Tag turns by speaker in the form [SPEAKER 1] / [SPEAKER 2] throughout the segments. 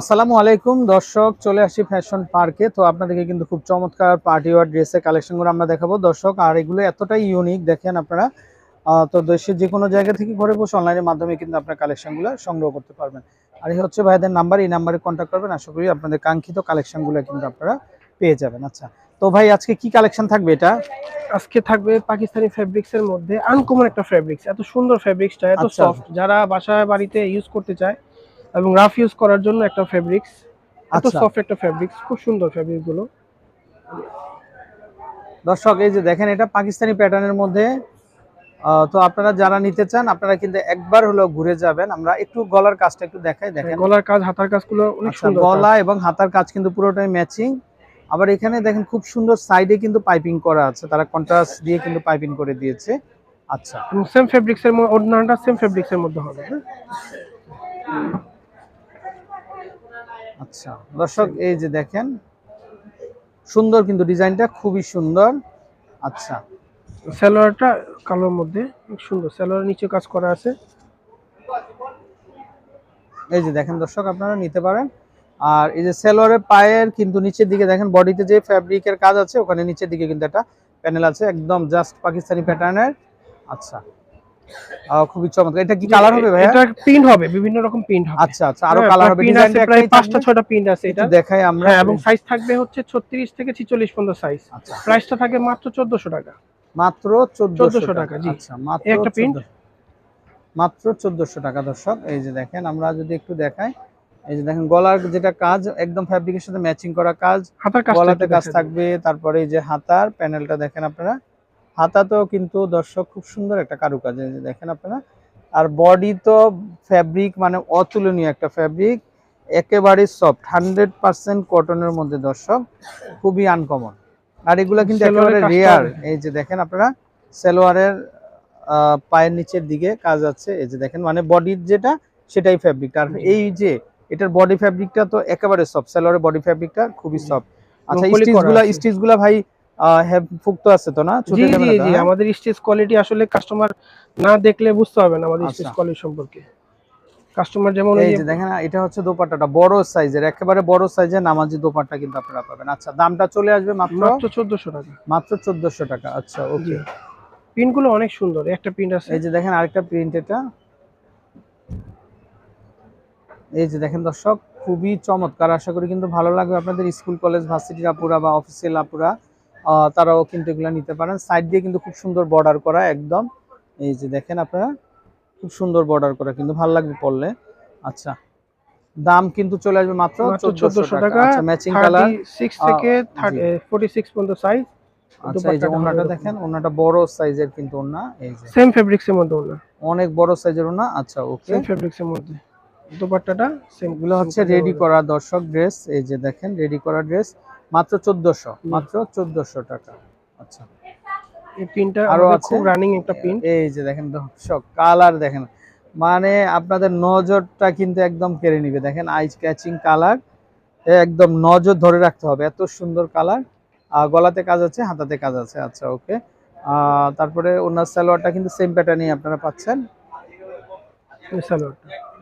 [SPEAKER 1] আসসালামু আলাইকুম দর্শক চলে আসি ফ্যাশন পার্কে তো আপনাদেরকে কিন্তু খুব চমৎকার পার্টি ওয়ার ড্রেসের কালেকশনগুলো আমরা দেখাবো। দর্শক আর এগুলো এতটাই ইউনিক দেখেন আপনারা। তো দেশের যে কোনো জায়গা থেকে ঘরে বসে অনলাইনের মাধ্যমে কিন্তু আপনার কালেকশনগুলো সংগ্রহ করতে পারবেন। আর এই হচ্ছে ভাইদের নাম্বার এই নাম্বারে কন্ট্যাক্ট করবেন। আশা করি আপনাদের কাঙ্ক্ষিত কালেকশনগুলো কিন্তু আপনারা পেয়ে যাবেন। আচ্ছা তো ভাই আজকে কি কালেকশন থাকবে এটা?
[SPEAKER 2] আজকে থাকবে পাকিস্তানি ফেব্রিক্স এর মধ্যে আনকমন একটা ফেব্রিক্স এত সুন্দর ফেব্রিক্সটা এত
[SPEAKER 1] আচ্ছা।
[SPEAKER 2] সফট যারা বাসায় বাড়িতে ইউজ করতে চায় এবং রাফ ইউজ করার জন্য একটা ফেব্রিক্স এত
[SPEAKER 1] আচ্ছা।
[SPEAKER 2] সফট একটা ফেব্রিক্স খুব সুন্দর ফেব্রিকগুলো।
[SPEAKER 1] দর্শক এই যে দেখেন এটা পাকিস্তানি প্যাটার্নের মধ্যে। তো আপনারা যারা নিতে চান আপনারা কিন্তু একবার হলো ঘুরে যাবেন। আমরা একটু গলার কাজটা একটু দেখাই দেখেন।
[SPEAKER 2] গলার কাজ হাতার কাজগুলো অনেক
[SPEAKER 1] আচ্ছা,
[SPEAKER 2] সুন্দর
[SPEAKER 1] গলা এবং হাতার কাজ কিন্তু পুরোটাই ম্যাচিং আবার এখানে দেখেন খুব সুন্দর সাইডে কিন্তু পাইপিং করা আছে। তারা কন্ট্রাস্ট দিয়ে কিন্তু পাইপিং করে দিয়েছে। আচ্ছা।
[SPEAKER 2] সেম ফেব্রিক্স এর মধ্যে ওড়নাটা সেম ফেব্রিক্সের মধ্যে হবে হ্যাঁ?
[SPEAKER 1] আচ্ছা দর্শক এই যে দেখেন সুন্দর কিন্তু ডিজাইনটা খুবই সুন্দর। আচ্ছা।
[SPEAKER 2] সালোয়ারটা কালোর মধ্যে সুন্দর সালোয়ার নিচে কাজ করা আছে।
[SPEAKER 1] এই যে দেখেন দর্শক আপনারা নিতে পারেন। আর এই যে সেলোয়ারের পায়ের কিন্তু নিচের দিকে দেখেন বডিতে যে ফ্যাব্রিকের কাজ আছে ওখানে নিচের দিকে কিন্তু একটা প্যানেল আছে একদম জাস্ট পাকিস্তানি প্যাটার্নের আচ্ছা। খুবই চমৎকার। এটা কি কালার হবে ভাইয়া?
[SPEAKER 2] এটা প্রিন্ট হবে বিভিন্ন রকম প্রিন্ট হবে।
[SPEAKER 1] আচ্ছা আচ্ছা আরও
[SPEAKER 2] হ্যাঁ,
[SPEAKER 1] কালার হবে। ডিজাইনটা
[SPEAKER 2] প্রায়
[SPEAKER 1] একটাই
[SPEAKER 2] পাঁচটা
[SPEAKER 1] থাকবে?
[SPEAKER 2] ছয়টা প্রিন্ট আছে এটা।
[SPEAKER 1] দেখাই আমরা।
[SPEAKER 2] হ্যাঁ এবং সাইজ থাকবে হচ্ছে ছত্রিশ থেকে ছিচল্লিশ পর্যন্ত সাইজ
[SPEAKER 1] আচ্ছা।
[SPEAKER 2] প্রাইসটা থাকে মাত্র চোদ্দশো টাকা।
[SPEAKER 1] মাত্র 1400
[SPEAKER 2] 1400 টাকা, জি।
[SPEAKER 1] আচ্ছা মাত্র
[SPEAKER 2] একটা?
[SPEAKER 1] 1400 মাত্র 1400 টাকা দর্শক। এই যে দেখেন আমরা যদি একটু দেখাই। এই যে দেখেন গলার যেটা কাজ একদম ফ্যাব্রিকের সাথে ম্যাচিং করা কাজ।
[SPEAKER 2] হাতার কাজ
[SPEAKER 1] গলাতে কাজ থাকবে তারপরে এই যে হাতার প্যানেলটা দেখেন আপনারা। হাতাতেও কিন্তু দর্শক খুব সুন্দর একটা কারুকাজ দেখেন আপনারা। আর বডি তো ফ্যাব্রিক মানে অতুলনীয় একটা ফ্যাব্রিক একেবারে সফট হান্ড্রেড পার্সেন্ট কটনের মধ্যে দর্শক খুবই আনকমন আর এগুলো কিন্তু একেবারে রেয়ার এই যে দেখেন আপনারা সালোয়ারের পায়ের নিচের দিকে কাজ আছে এই যে দেখেন মানে বডির যেটা সেটাই ফ্যাব্রিক আর এই যে এটার বডি ফ্যাব্রিকটা তো একেবারে সফট সালোয়ারের বডি ফ্যাব্রিকটা খুবই সফট আচ্ছা স্টিচগুলা। স্টিচগুলা ভাই হ্যাভ ফুক্ত আছে তো না?
[SPEAKER 2] জি জি জি
[SPEAKER 1] হ্যাঁ?
[SPEAKER 2] আমাদের স্টেজ কোয়ালিটি আসলে কাস্টমার না দেখলে বুঝতে পারবে না আমাদের স্টেজ
[SPEAKER 1] আচ্ছা।
[SPEAKER 2] কোয়ালিটি সম্পর্কে। কাস্টমার যেমন
[SPEAKER 1] এই যে দেখেন এটা হচ্ছে দোপাট্টাটা বড় সাইজের একেবারে বড় সাইজের নামাজি দোপাট্টা কিন্তু আপনারা পাবেন। আচ্ছা দামটা চলে আসবে মাত্র?
[SPEAKER 2] মাত্র চোদ্দশো টাকা।
[SPEAKER 1] মাত্র 1400 টাকা আচ্ছা ওকে
[SPEAKER 2] অনেক সুন্দর একটা প্রিন্ট আছে।
[SPEAKER 1] এই যে দেখেন আরেকটা প্রিন্ট এটা। এই যে দেখেন দর্শক খুবই চমৎকার আশা করি কিন্তু ভালো লাগবে আপনাদের স্কুল কলেজ ভার্সিটির আপুরা বা অফিসিয়াল আপুরা তারাও কিন্তু এগুলো নিতে পারেন। সাইড দিয়ে কিন্তু খুব সুন্দর বর্ডার করা একদম। এই যে দেখেন আপনারা খুব সুন্দর বর্ডার করা কিন্তু ভালো লাগবে পড়লে আচ্ছা দাম কিন্তু চলে আসবে মাত্র
[SPEAKER 2] মাত্র
[SPEAKER 1] চোদ্দশো
[SPEAKER 2] 1400
[SPEAKER 1] টাকা। আচ্ছা ম্যাচিং কালার
[SPEAKER 2] সিক্স
[SPEAKER 1] আহ,
[SPEAKER 2] থেকে
[SPEAKER 1] জি।
[SPEAKER 2] ফোর্টি সিক্স পর্যন্ত সাইজ
[SPEAKER 1] আচ্ছা এই যে ওনাটা দেখেন ওনাটা বড় সাইজের কিন্তু ওনা এই যে।
[SPEAKER 2] সেম মধ্যে ওনা।
[SPEAKER 1] অনেক বড় সাইজের ওনা আচ্ছা ওকে
[SPEAKER 2] সেম ফেব্রিক্স এর মধ্যে। দোপাট্টাটা সেম
[SPEAKER 1] এগুলো হচ্ছে রেডি করা দর্শক ড্রেস এই যে দেখেন রেডি করা ড্রেস মাত্র চোদ্দশো মাত্র চোদ্দশো টাকা। আচ্ছা।
[SPEAKER 2] এই প্রিন্টটা
[SPEAKER 1] আরও
[SPEAKER 2] আরও
[SPEAKER 1] আছে?
[SPEAKER 2] খুব রানিং একটা প্রিন্ট
[SPEAKER 1] এই যে দেখেন দর্শক কালার দেখেন। মানে আপনাদের নজরটা কিন্তু একদম কেড়ে নিবে। দেখেন আইস ক্যাচিং কালার একদম নজর ধরে রাখতে হবে। এত সুন্দর কালার গলাতে কাজ আছে হাতাতে কাজ আছে। আচ্ছা ওকে তারপরে ওনার সালোয়ারটা কিন্তু সেম প্যাটার্নই আপনারা পাচ্ছেন।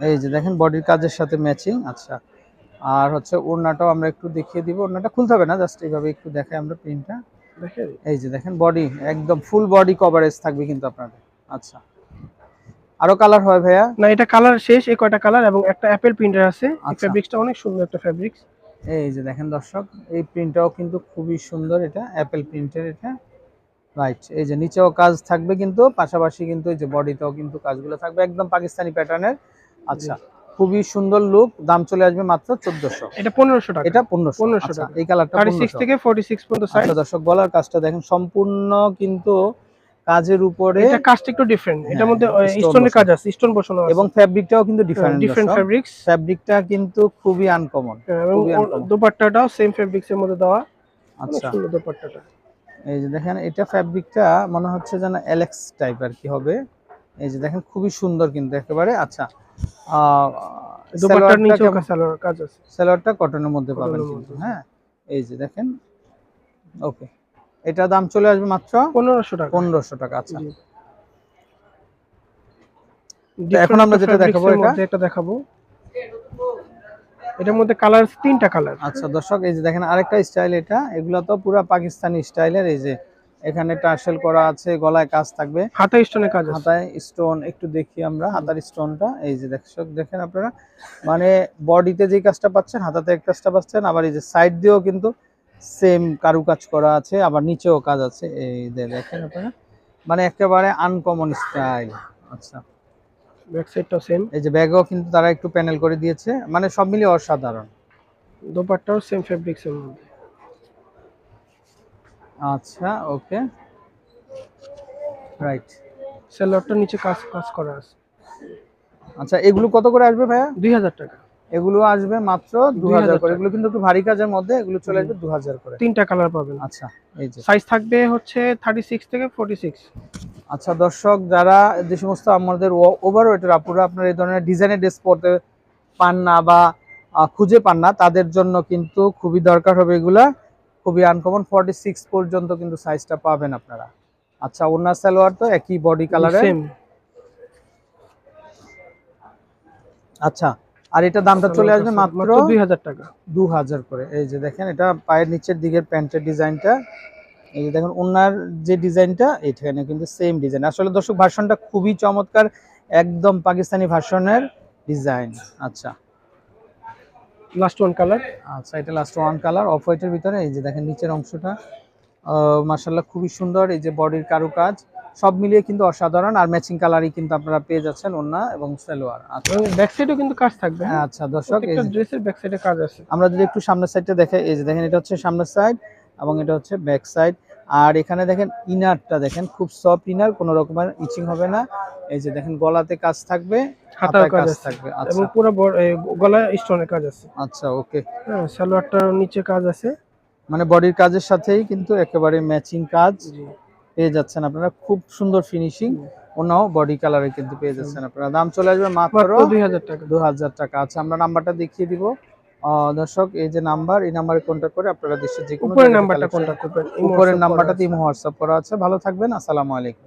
[SPEAKER 1] এই যে দেখেন বডির কাজের সাথে ম্যাচিং আচ্ছা। আর হচ্ছে ওড়নাটাও আমরা একটু দেখিয়ে দিব। ওড়নাটা খুলতে হবে না জাস্ট এইভাবে একটু দেখাই আমরা প্রিন্টটা এই যে দেখেন বডি একদম ফুল বডি কভারেজ থাকবে কিন্তু আপনাদের। আচ্ছা। আরও কালার হয় ভাইয়া?
[SPEAKER 2] না এটা কালার শেষ এই কয়টা কালার এবং একটা অ্যাপেল প্রিন্টার আছে। এই
[SPEAKER 1] আচ্ছা।
[SPEAKER 2] ফেব্রিক্সটা অনেক সুন্দর একটা ফেব্রিক্স
[SPEAKER 1] এই যে দেখেন দর্শক এই প্রিন্টটাও কিন্তু খুবই সুন্দর এটা অ্যাপেল প্রিন্টের এটা। রাইট এই যে নিচেও কাজ থাকবে কিন্তু পাশাপাশি কিন্তু এই যে বডিতেও কিন্তু কাজগুলো থাকবে একদম পাকিস্তানি প্যাটার্নের আচ্ছা। খুবই সুন্দর লুক দাম চলে আসবে মাত্র চোদ্দশো।
[SPEAKER 2] এটা পনেরোশো টাকা।
[SPEAKER 1] এটা পনেরোশো।
[SPEAKER 2] 1500
[SPEAKER 1] আচ্ছা,
[SPEAKER 2] টাকা।
[SPEAKER 1] এই কালারটা
[SPEAKER 2] থেকে ফোর্টি সিক্স পর্যন্ত
[SPEAKER 1] আচ্ছা দর্শক বলার কাজটা দেখেন সম্পূর্ণ কিন্তু কাজের উপরে
[SPEAKER 2] এটা কাজটা একটু ডিফারেন্ট এটার
[SPEAKER 1] হ্যাঁ,
[SPEAKER 2] মধ্যে স্টোনের কাজ আছে স্টোন বসানো আছে।
[SPEAKER 1] এবং ফ্যাব্রিকটাও কিন্তু ডিফারেন্ট
[SPEAKER 2] ডিফারেন্ট ফেব্রিক্স
[SPEAKER 1] ফ্যাব্রিকটা কিন্তু খুবই আনকমন
[SPEAKER 2] দোপাট্টাটাও সেম ফেব্রিক্স এর মধ্যে দেওয়া।
[SPEAKER 1] আচ্ছা।
[SPEAKER 2] দোপাট্টাটা।
[SPEAKER 1] এই যে দেখেন এটা ফ্যাব্রিকটা মনে হচ্ছে যেন অ্যালেক্স টাইপ আর কি হবে। এই যে দেখেন খুবই সুন্দর কিন্তু একেবারে। আচ্ছা
[SPEAKER 2] দোপাট্টার নিচেও সালোয়ার কাজ আছে।
[SPEAKER 1] সেলোয়ারটা কটনের মধ্যে পাবেন কিন্তু হ্যাঁ? এই যে দেখেন ওকে। এটা দাম চলে আসবে মাত্র
[SPEAKER 2] পনেরোশো টাকা।
[SPEAKER 1] পনেরোশো টাকা আচ্ছা। এখন আমরা যেটা দেখাবো এটা?
[SPEAKER 2] একটা দেখাবো। এটার মধ্যে কালার তিনটা কালার
[SPEAKER 1] আচ্ছা দর্শক এই যে দেখেন আরেকটা স্টাইল এটা। এগুলো তো পুরো পাকিস্তানি স্টাইলের এই যে এখানে টার্সেল করা আছে গলায় কাজ থাকবে।
[SPEAKER 2] হাতা স্টোনের কাজ
[SPEAKER 1] হাতায় স্টোন একটু দেখি আমরা। হাতার স্টোনটা এই যে দর্শক দেখেন আপনারা। মানে বডিতে যে কাজটা পাচ্ছেন হাতাতে এক কাজটা পাচ্ছেন আবার এই যে সাইড দিয়েও কিন্তু সেম কারুকাজ করা আছে আবার নিচেও কাজ আছে। এই যে দেখেন আপনারা। মানে একেবারে আনকমন স্টাইল আচ্ছা।
[SPEAKER 2] ব্যাক সাইডটাও সেম
[SPEAKER 1] এই যে ব্যাগও কিন্তু তারা একটু প্যানেল করে দিয়েছে। মানে সব মিলিয়ে অসাধারণ।
[SPEAKER 2] দোপাট্টাও সেম ফেব্রিক্সের মধ্যে।
[SPEAKER 1] আচ্ছা ওকে। রাইট
[SPEAKER 2] সেলোয়ারটার নিচে কাজ কাজ করা আছে।
[SPEAKER 1] আচ্ছা এগুলো কত করে আসবে ভাইয়া?
[SPEAKER 2] দুই হাজার টাকা।
[SPEAKER 1] এগুলো আসবে মাত্র দু
[SPEAKER 2] 2000
[SPEAKER 1] হাজার করে। এগুলো কিন্তু একটু ভারী কাজের মধ্যে এগুলো চলে আসবে দু হাজার করে।
[SPEAKER 2] তিনটা কালার পাবেন।
[SPEAKER 1] আচ্ছা এই যে।
[SPEAKER 2] সাইজ থাকবে হচ্ছে থার্টি সিক্স থেকে ফোর্টি সিক্স
[SPEAKER 1] আচ্ছা দর্শক যারা যে সমস্ত আমাদের ওভার ওয়েটের আপুরা আপনার এই ধরনের ডিজাইনের ড্রেস পরতে পান না বা খুঁজে পান না তাদের জন্য কিন্তু খুবই দরকার হবে এগুলা। খুবই আনকমন ফর্টি সিক্স পর্যন্ত কিন্তু সাইজটা পাবেন আপনারা। আচ্ছা ওনার সালোয়ার তো একই বডি কালারের
[SPEAKER 2] সেম
[SPEAKER 1] আচ্ছা আর এটা দামটা চলে আসবে মাত্র
[SPEAKER 2] দুই হাজার টাকা।
[SPEAKER 1] দু হাজার করে। এই যে দেখেন এটা পায়ের নিচের দিকের প্যান্টের ডিজাইনটা। এই যে দেখেন ওনার যে ডিজাইনটা এখানে কিন্তু সেম ডিজাইন আসলে দর্শক ভার্সনটা খুবই চমৎকার একদম পাকিস্তানি ভার্সনের ডিজাইন আচ্ছা।
[SPEAKER 2] লাস্ট ওয়ান কালার
[SPEAKER 1] আচ্ছা এটা লাস্ট ওয়ান কালার অফ হোয়াইটের ভিতরে এই যে দেখেন নিচের অংশটা। মার্শাল্লাহ খুবই সুন্দর এই যে বডির কারুকাজ। সব মিলিয়ে কিন্তু অসাধারণ আর ম্যাচিং কালারই কিন্তু আপনারা পেয়ে যাচ্ছেন ওন্না এবং সালোয়ার। আচ্ছা।
[SPEAKER 2] ব্যাক সাইডও কিন্তু কাজ থাকবে হ্যাঁ?
[SPEAKER 1] আচ্ছা দর্শক এই
[SPEAKER 2] ড্রেসের ব্যাক সাইডে কাজ আছে।
[SPEAKER 1] আমরা যদি একটু সামনের সাইডটা দেখে এই যে দেখেন এটা হচ্ছে সামনের সাইড এবং এটা হচ্ছে ব্যাক সাইড আর এখানে দেখেন ইনারটা দেখেন খুব সফট ইনার কোনো রকমের ইচিং হবে না। এই যে দেখেন গলাতে কাজ থাকবে
[SPEAKER 2] হাতার কাজ
[SPEAKER 1] থাকবে
[SPEAKER 2] এবং
[SPEAKER 1] আচ্ছা।
[SPEAKER 2] পুরো বড়- এ, গলায় স্টোনের কাজ আছে।
[SPEAKER 1] আচ্ছা ওকে
[SPEAKER 2] হ্যাঁ সালোয়ারটার নিচে কাজ আছে।
[SPEAKER 1] মানে বডির কাজের সাথেই কিন্তু একেবারে ম্যাচিং কাজ পেয়ে যাচ্ছেন আপনারা। খুব সুন্দর ফিনিশিং ওনাও বডি কালারে কিন্তু পেয়ে যাচ্ছেন আপনারা। দাম চলে আসবে মাত্র
[SPEAKER 2] দুই হাজার টাকা।
[SPEAKER 1] দু হাজার টাকা। আচ্ছা আমরা নাম্বারটা দেখিয়ে দিব। দর্শক এই যে নাম্বার এই নাম্বারে কন্ট্যাক্ট করে আপনারা দেশের যে কোনো
[SPEAKER 2] নাম্বারটা কন্ট্যাক্ট করবেন
[SPEAKER 1] উপরের নাম্বারটাতে ইমো হোয়াটসঅ্যাপ করা আছে। ভালো থাকবেন আসসালামু আলাইকুম।